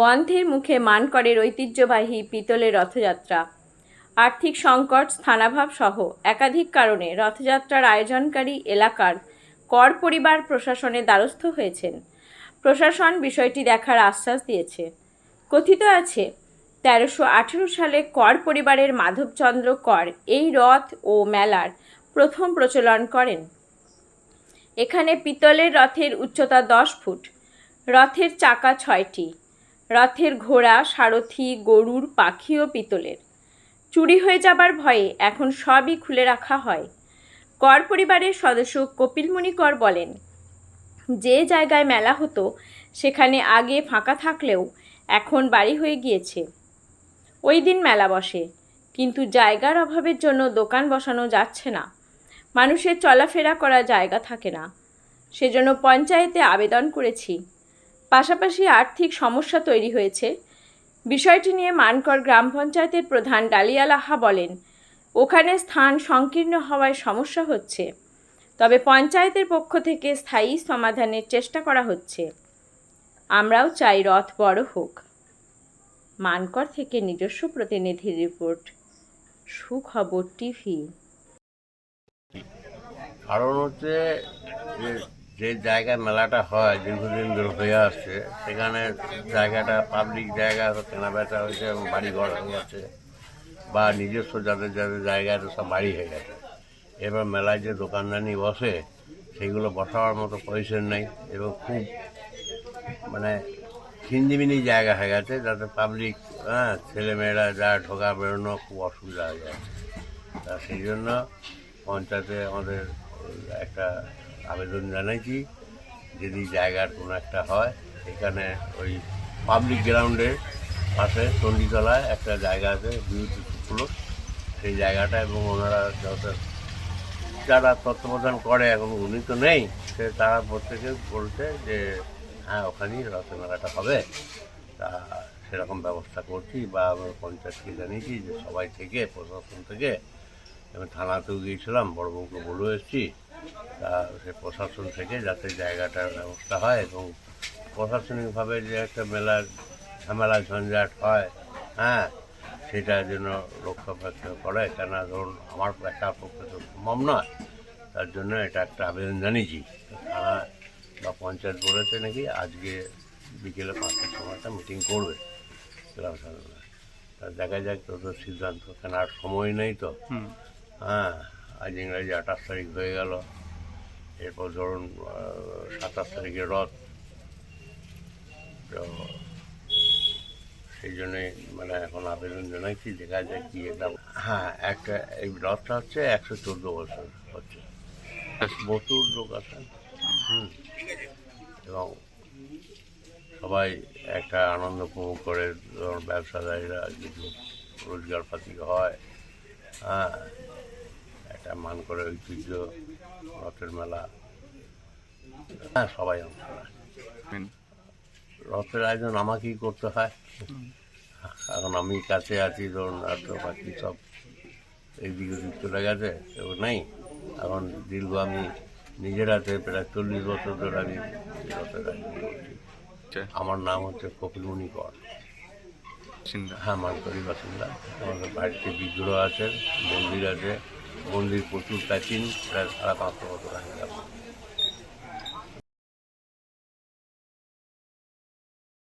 বন্ধের মুখে মানকরের ঐতিহ্যবাহী পিতলের রথযাত্রা। আর্থিক সংকট, স্থানাভাব সহ একাধিক কারণে রথযাত্রার আয়োজনকারী এলাকার কর পরিবার প্রশাসনের দ্বারস্থ হয়েছেন। প্রশাসন বিষয়টি দেখার আশ্বাস দিয়েছে। কথিত আছে, তেরোশো আঠেরো সালে কর পরিবারের মাধবচন্দ্র কর এই রথ ও মেলার প্রথম প্রচলন করেন। এখানে পিতলের রথের উচ্চতা দশ ফুট, রথের চাকা ছয়টি। রথের ঘোড়া, সারথি, গরুর, পাখি ও পিতলের। চুরি হয়ে যাবার ভয়ে এখন সবই খুলে রাখা হয়। কর পরিবারের সদস্য কপিলমণি কর বলেন, যে জায়গায় মেলা হতো, সেখানে আগে ফাঁকা থাকলেও এখন বাড়ি হয়ে গিয়েছে। ওই দিন মেলা বসে, কিন্তু জায়গার অভাবের জন্য দোকান বসানো যাচ্ছে না। মানুষের চলাফেরা করার জায়গা থাকে না। সেজন্য পঞ্চায়েতে আবেদন করেছি। পাশাপাশি আর্থিক সমস্যা তৈরি হয়েছে। বিষয়টি নিয়ে মানকর গ্রাম পঞ্চায়েতের প্রধান ডালিয়া লাহা বলেন, ওখানে স্থান সংকীর্ণ হওয়ায় সমস্যা হচ্ছে। তবে পঞ্চায়েতের পক্ষ থেকে স্থায়ী সমাধানের চেষ্টা করা হচ্ছে। আমরাও চাই রথ বড় হোক। মানকর থেকে নিজস্ব প্রতিনিধির রিপোর্ট, সুখবর টিভি। কারণ হচ্ছে যে জায়গায় মেলাটা হয়, দীর্ঘদিন ধরে হয়ে আসছে, সেখানে জায়গাটা পাবলিক জায়গা কেনা বেচা হয়েছে এবং বাড়ি ঘর হয়ে গেছে বা নিজস্ব যাদের যাদের জায়গা জায়গায় সব বাড়ি হয়ে গেছে। এবার মেলায় যে দোকানদানি বসে, সেগুলো বসাবার মতো পজিশন নেই, এবং খুব মানে খিন্দিমিনি জায়গা হয়ে গেছে, যাতে পাবলিক হ্যাঁ ছেলেমেয়েরা যা ঢোকা, বেরোনো, খুব অসুবিধা হয়ে যাচ্ছে তা সেই জন্য পঞ্চায়েতে আমাদের একটা আবেদন জানাইছি, যদি জায়গার কোনো একটা হয়, এখানে ওই পাবলিক গ্রাউন্ডের পাশে চণ্ডীতলায় একটা জায়গা আছে বিউটি ফুলো সেই জায়গাটা এবং ওনারা যত যারা তত্ত্বাবধান করে, এখন উনি তো নেই, সে তারা প্রত্যেকে বলছে যে হ্যাঁ ওখানেই রথমেলাটা হবে। তা সেরকম ব্যবস্থা করছি বা আমরা পঞ্চায়েতকে জানিয়েছি যে সবাই থেকে, প্রশাসন থেকে আমি থানাতেও গিয়েছিলাম, বড়বাবুকে বলে এসেছি। তা সে প্রশাসন থেকে যাতে জায়গাটার ব্যবস্থা হয় এবং প্রশাসনিকভাবে যে একটা মেলার ঝামেলা, ঝঞ্ঝাট হয় হ্যাঁ সেটা যেন রক্ষা করে। কেন ধরুন, আমার একার পক্ষে তো সম্ভব নয়। তার জন্য এটা একটা আবেদন জানিয়েছি। থানা বা পঞ্চায়েত বলেছে নাকি, আজকে বিকেলে পাঁচটার সময় একটা মিটিং করবে ক্লাব সামনে দেখা যাক, তো সিদ্ধান্ত কেন আর সময় নেই তো। হ্যাঁ আজ ইংরাজি আঠাশ তারিখ হয়ে গেল। এরপর ধরুন সাতাশ তারিখে রথ। তো সেই জন্যে মানে এখন আবেদন জানাইছি, দেখা যায় কি এটা। হ্যাঁ একটা এই রথটা হচ্ছে একশো চোদ্দ বছর হচ্ছে। প্রচুর লোক আছে হুম। এবং সবাই একটা আনন্দ উপভোগ করে, ধরুন, ব্যবসাদারীরা যদি রোজগার পাতি হয় হ্যাঁ একটা মান করে ঐতিহ্য রথের মেলা। হ্যাঁ সবাই অংশ রথের আয়োজন আমাকেই করতে হয়। এখন আমি কাছে আছি ধরুন আর তো বাকি সব এইদিক ওদিক চলে গেছে কেউ নেই। এখন দীর্ঘ আমি নিজের হাতে প্রায় চল্লিশ বছর ধরে আমি রথের আয়োজন করছি। আমার নাম হচ্ছে কপিলমণি কর। হ্যাঁ মানকরি বাসিন্দা। আমাদের বাড়িতে বিগ্রহ আছে মন্দির আছে। মন্দির প্রচুর প্রাচীন প্রায় সাড়ে পাঁচশো বছর আগে